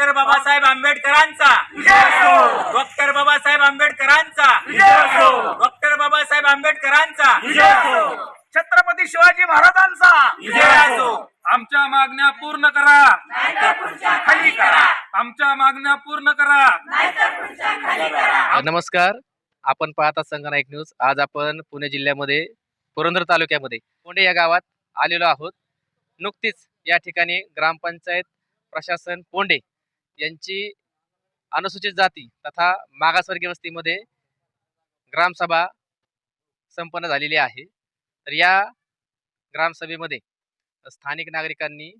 Doctor Babasaheb आंबेडकरांचा. Doctor Babasaheb आंबेडकरांचा. Doctor Babasaheb आंबेडकरांचा. छत्रपती शिवाजी महाराजांचा. विजय असो आमच्या मागण्या पूर्ण करा. खाली करा. आमच्या मागण्या पूर्ण करा. नमस्कार. आपण पाहता संगनायक न्यूज. आज आपण पुणे जिल्ह्यामध्ये पुरंदर तालुक्यामध्ये कोंडे या गावात आलेलो आहोत. नुकतीच या ठिकाणी ग्रामपंचायत प्रशासन कोंडे यांची अनुसूचित जाती तथा मागासवर्गीय वस्तीमध्ये ग्रामसभा संपन्न झालेली आहे. तर या ग्रामसभेमध्ये स्थानिक नागरिकांनी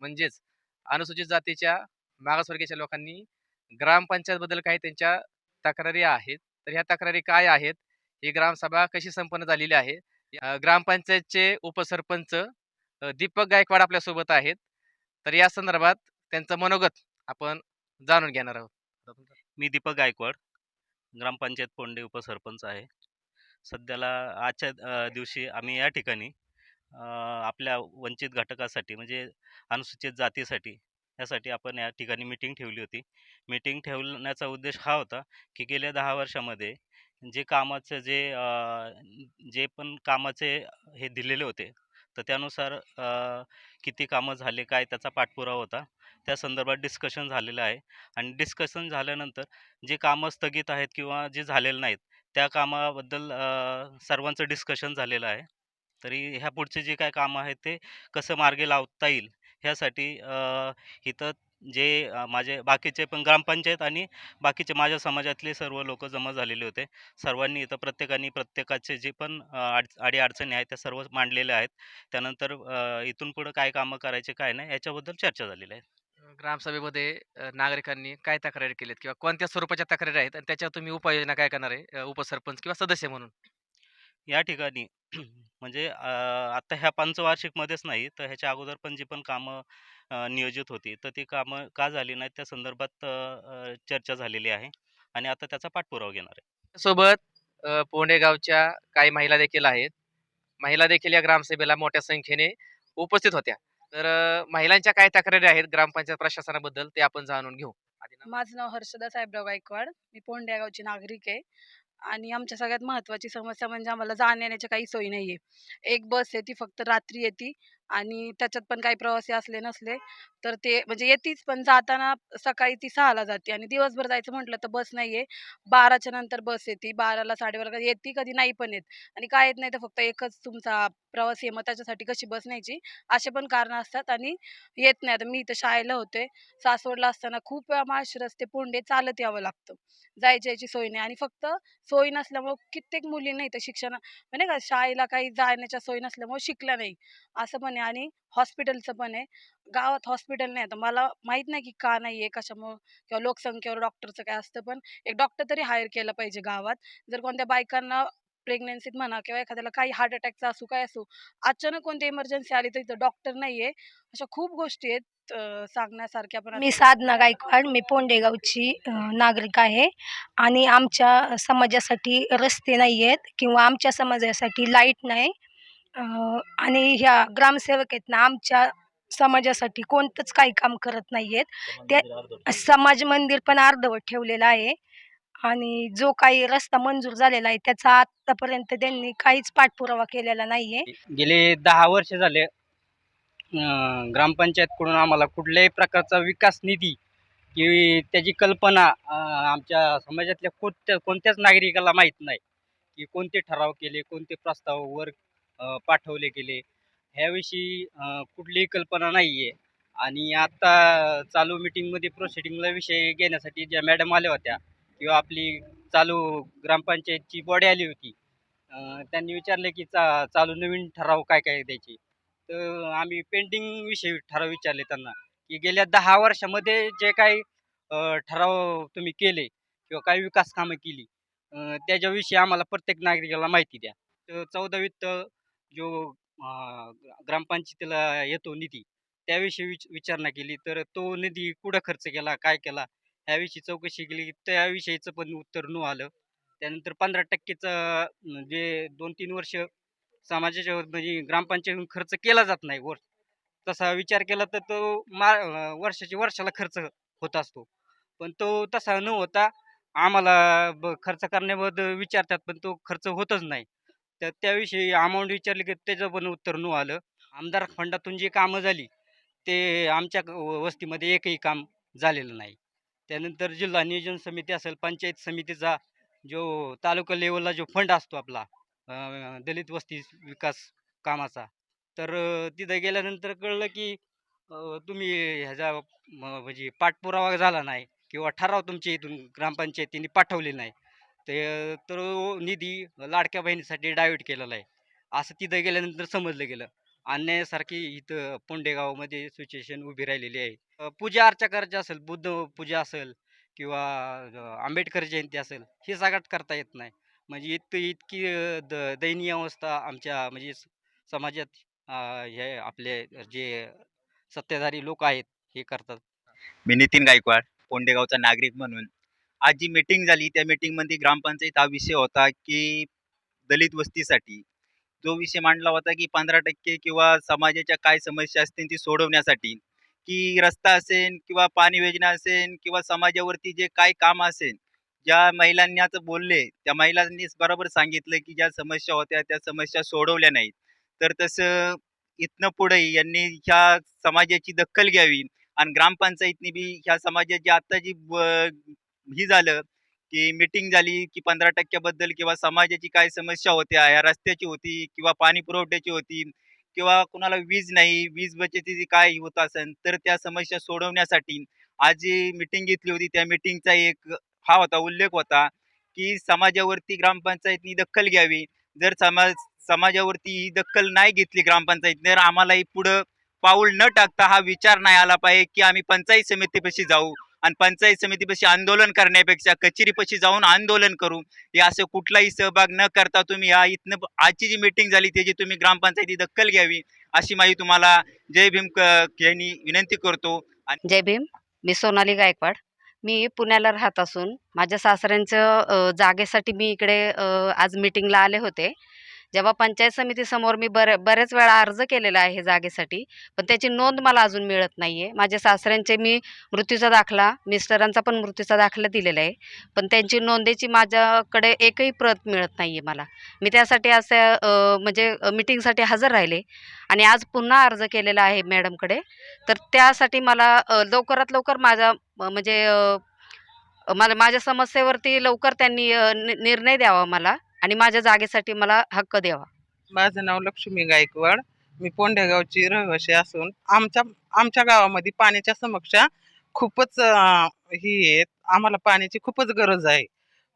म्हणजेच अनुसूचित जातीच्या मागासवर्गीयच्या लोकांनी ग्रामपंचायतबद्दल काही त्यांच्या तक्रारी आहेत. तर ह्या तक्रारी काय आहेत? ही ग्रामसभा कशी संपन्न झालेली आहे? ग्रामपंचायतचे उपसरपंच दीपक गायकवाड आपल्यासोबत आहेत. तर या संदर्भात त्यांचं मनोगत आपण जाणून घेणार आहोत. मी दीपक गायकवाड ग्रामपंचायत पोंडे उपसरपंच आहे. सध्याला आजच्या अ, दिवशी आम्ही या ठिकाणी अ, आपल्या वंचित घटकासाठी म्हणजे अनुसूचित जातीसाठी यासाठी आपण या ठिकाणी मिटिंग ठेवली होती. मिटिंग ठेवण्याचा उद्देश हा होता की गेल्या दहा वर्षामध्ये जे कामाचं जे अ, जे पण कामाचे हे दिलेले होते तर त्यानुसार किती कामं झाले काय त्याचा पाठपुरावा होता त्या संदर्भात डिस्कशन झालेलं आहे. आणि डिस्कशन झाल्यानंतर जे कामं स्थगित आहेत किंवा जे झालेले नाहीत त्या कामाबद्दल सर्वांचं डिस्कशन झालेलं आहे. तरी ह्या पुढचे जे काय कामं आहेत ते कसं मार्गे लावता येईल ह्यासाठी इथं जे माझे बाकीचे पण ग्रामपंचायत आणि बाकीचे माझ्या समाजातले सर्व लोक जमा झालेले होते. सर्वांनी इथं प्रत्येकाने प्रत्येकाचे जे पण अ, अड अडचणी आहेत त्या सर्व मांडलेल्या आहेत. त्यानंतर इथून पुढं काय कामं करायचे काय नाही याच्याबद्दल चर्चा झालेली आहे. ग्रामसभेमध्ये अ, नागरिकांनी काय तक्रारी केल्यात किंवा कोणत्या स्वरूपाच्या तक्रारी आहेत? आणि त्याच्यावर तुम्ही उपाययोजना काय करणार आहे? अ, उपसरपंच किंवा सदस्य म्हणून? या ठिकाणी. म्हणजे अ, आता ह्या पंचवार्षिकमध्येच नाही तर ह्याच्या अगोदर पण जी पण कामं अ, नियोजित होती तर ती कामं का झाली नाहीत त्या संदर्भात अ, अ, चर्चा झालेली आहे आणि आता त्याचा पाठपुरावा घेणार आहे. सोबत अ, पोंडे गावच्या काही महिला देखील आहेत. महिला देखील या ग्रामसभेला मोठ्या संख्येने उपस्थित होत्या. तर अ, महिलांच्या काय तक्रारी आहेत ग्रामपंचायत प्रशासनाबद्दल ते आपण जाणून घेऊ. माझं नाव हर्षदा साहेबराव गायकवाड. मी पोंड्या गावची नागरिक आहे. आणि आमच्या सगळ्यात महत्त्वाची समस्या म्हणजे आम्हाला जाण्याची काही सोय नाही आहे एक बस आहे ती फक्त रात्री येते. आणि त्याच्यात पण काही प्रवासी असले नसले तर ते म्हणजे येतीच पण जाताना सकाळी ती सहाला जाते आणि दिवसभर जायचं म्हटलं तर बस नाही आहे बाराच्या नंतर बस येते. बाराला साडेबाराला येते कधी नाही पण येत. आणि काय येत नाही तर फक्त एकच तुमचा प्रवासी आहे मग त्याच्यासाठी कशी बस न्यायची? असे पण कारणं असतात आणि येत नाही. आता मी इथं शाळेला होते. सासवडला असताना खूप वेळा माळशी रस्ते पोंडे चालत यावं लागतं. जायची यायची सोय नाही. आणि फक्त सोय नसल्यामुळं कित्येक मुलींना इथं शिक्षण म्हणजे का शाळेला काही जाण्याच्या सोय नसल्यामुळे शिकल्या नाही. असं पण आहे आणि हॉस्पिटलचं पण आहे. गावात हॉस्पिटल नाही आता मला माहीत नाही की का नाही आहे कशामुळं किंवा लोकसंख्येवर डॉक्टरचं काय असतं पण एक डॉक्टर तरी हायर केलं पाहिजे गावात. जर कोणत्या बायकांना प्रेग्नन्सीत म्हणा किंवा एखाद्याला काही हार्ट अटॅकचा असू काय असू अचानक कोणती इमर्जन्सी आली तर इथं डॉक्टर नाही आहे. अशा खूप गोष्टी आहेत सांगण्यासारख्या पण मी साधना गायकवाड मी पोंडेगावची नागरिक आहे आणि आमच्या समाजासाठी रस्ते नाही आहेत किंवा आमच्या समाजासाठी लाइट नाही. आणि ह्या ग्रामसेवक आहेत ना आमच्या समाजासाठी कोणतंच काही काम करत नाही आहेत ते समाज मंदिर पण अर्धवट ठेवलेलं आहे. आणि जो काही रस्ता मंजूर झालेला आहे त्याचा आत्तापर्यंत त्यांनी काहीच पाठपुरावा केलेला नाही आहे गेले दहा वर्ष झाले ग्रामपंचायतकडून आम्हाला कुठल्याही प्रकारचा विकास निधी की त्याची कल्पना आमच्या समाजातल्या कोणत्या कोणत्याच नागरिकाला माहीत नाही. की कोणते ठराव केले कोणते प्रस्ताव वर पाठवले गेले. ह्याविषयी कुठलीही कल्पना नाही आहे आणि आत्ता चालू मिटिंगमध्ये प्रोसिडिंगला विषय घेण्यासाठी ज्या मॅडम आल्या होत्या किंवा आपली चालू ग्रामपंचायतची बॉडी आली होती त्यांनी विचारले की चा चालू नवीन ठराव काय काय द्यायचे? तर आम्ही पेंटिंग विषयी ठराव विचारले त्यांना की गेल्या दहा वर्षामध्ये जे काही ठराव तुम्ही केले किंवा काही विकास कामं केली त्याच्याविषयी आम्हाला प्रत्येक नागरिकाला माहिती द्या. तर चौदा वित्त जो ग्रामपंचायतीला येतो निधी त्याविषयी विच विचारणा केली तर तो निधी कुठं खर्च केला काय केला ह्याविषयी चौकशी केली त्याविषयीचं पण उत्तर न आलं. त्यानंतर पंधरा टक्केचं म्हणजे जे दोन तीन वर्ष समाजाच्या म्हणजे ग्रामपंचायतीतून खर्च केला जात नाही वर्ष तसा विचार केला तर तो मा अं, वर्षाची वर्षाला खर्च होत असतो. पण तो तसा न होता आम्हाला ब खर्च करण्याबद्दल विचारतात पण तो खर्च होतच नाही. तर त्याविषयी अमाऊंट विचारली की त्याचं पण उत्तर न आलं. आमदार फंडातून जी कामं झाली ते आमच्या व- वस्तीमध्ये एकही काम झालेलं नाही. त्यानंतर जिल्हा नियोजन समिती असेल पंचायत समितीचा जो तालुका लेवलला जो फंड असतो आपला अं, दलित वस्ती विकास कामाचा तर अं, तिथं गेल्यानंतर कळलं की अं, तुम्ही ह्याचा म- म्हणजे पाठपुरावा झाला नाही किंवा ठराव तुमच्या इथून ग्रामपंचायतीने पाठवले नाही. ते तर निधी लाडक्या बहिणीसाठी डायव्हर्ट केलेला आहे. असं तिथं गेल्यानंतर समजलं गेलं. अन्यायासारखी इथं पोंडेगावमध्ये सिच्युएशन उभी राहिलेली आहे. पूजा अर्चा करायची असेल बुद्ध पूजा असेल किंवा आंबेडकर जयंती असेल हे सगळ्यात करता येत नाही. म्हणजे इतकी इतकी द दयनीय अवस्था आमच्या म्हणजे स- समाजात हे आपले जे सत्ताधारी लोक आहेत हे करतात. मी नितीन गायकवाड पोंडेगावचा नागरिक म्हणून. आज जी मीटिंग झाली त्या मीटिंगमध्ये ग्रामपंचायत हा विषय होता की दलित वस्तीसाठी. जो विषय मांडला होता की पंधरा टक्के किंवा समाजाच्या काय समस्या असतील ती सोडवण्यासाठी की रस्ता असेल किंवा पाणी योजना असेल किंवा समाजावरती जे काय काम असेल ज्या महिलांनी आता बोलले त्या महिलांनीच बरोबर सांगितलं की ज्या समस्या होत्या त्या समस्या सोडवल्या नाहीत. तर तसं इथनं पुढे यांनी ह्या समाजाची दखल घ्यावी आणि ग्रामपंचायतनी बी ह्या समाजाची आता जी ब- ही झालं की मीटिंग झाली की पंधरा टक्क्याबद्दल किंवा समाजाची काय समस्या होत्या या रस्त्याची होती किंवा पाणी पुरवठ्याची होती किंवा कुणाला वीज नाही वीज बचतीची काय होत असेल तर त्या समस्या सोडवण्यासाठी आज जी मीटिंग घेतली होती त्या मीटिंगचा एक हा होता उल्लेख होता की समाजावरती ग्रामपंचायतनी दखल घ्यावी. जर समाज समाजावरती ही दखल नाही घेतली ग्रामपंचायतने तर आम्हालाही पुढं पाऊल न टाकता हा विचार नाही आला पाहिजे की आम्ही पंचायत समितीपाशी जाऊ. आणि पंचायत समितीपाशी आंदोलन करण्यापेक्षा कचेरीपाशी जाऊन आंदोलन करू. या असं कुठलाही सहभाग न करता तुम्ही या इथनं आजची जी मीटिंग झाली त्याची तुम्ही ग्रामपंचायती दखल घ्यावी अशी माझी तुम्हाला जय भीम क- यांनी विनंती करतो. जय भीम मी सोनाली गायकवाड. मी पुण्याला राहत असून माझ्या सासऱ्यांचं जागेसाठी मी इकडे आज मीटिंगला आले होते. जेव्हा पंचायत समितीसमोर मी बर बरेच वेळा अर्ज केलेला आहे जागेसाठी पण त्याची नोंद मला अजून मिळत नाही आहे माझ्या सासऱ्यांचे मी मृत्यूचा दाखला मिस्टरांचा पण मृत्यूचा दाखला दिलेला आहे पण त्यांची नोंदीची माझ्याकडे एकही प्रत मिळत नाही आहे मला. मी त्यासाठी असं म्हणजे मीटिंगसाठी हजर राहिले आणि आज पुन्हा अर्ज केलेला आहे मॅडमकडे. तर त्यासाठी मला लवकरात लवकर माझा म्हणजे मला माझ्या समस्येवरती लवकर त्यांनी नि- निर्णय द्यावा मला. आणि माझ्या जागेसाठी मला हक्क द्यावा. माझं नाव लक्ष्मी गायकवाड. मी पोंढेगावची रहिवाशी असून आमच्या आमच्या गावामध्ये पाण्याच्या समस्या खूपच अं, ही आहेत. आम्हाला पाण्याची खूपच गरज आहे.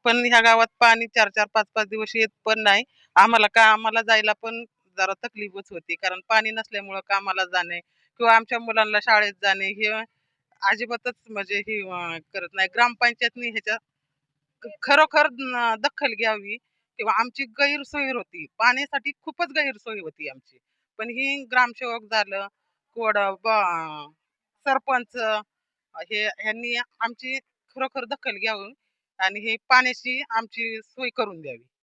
पण ह्या गावात पाणी चार चार पाच पाच दिवस येत पण नाही. आम्हाला का आम्हाला जायला पण जरा तकलीफच होती. कारण पाणी नसल्यामुळं कामाला जाणे किंवा आमच्या मुलांना शाळेत जाणे हे अजिबातच म्हणजे हे अं, करत नाही. ग्रामपंचायतनी ह्याच्या ख- खरोखर न- दखल घ्यावी. किंवा आमची गैरसोय होती. पाण्यासाठी खूपच गैरसोय होती आमची. पण ही ग्रामसेवक झालं कोड सरपंच हे ह्यांनी आमची खरोखर दखल घ्यावी आणि हे पाण्याची आमची सोय करून द्यावी.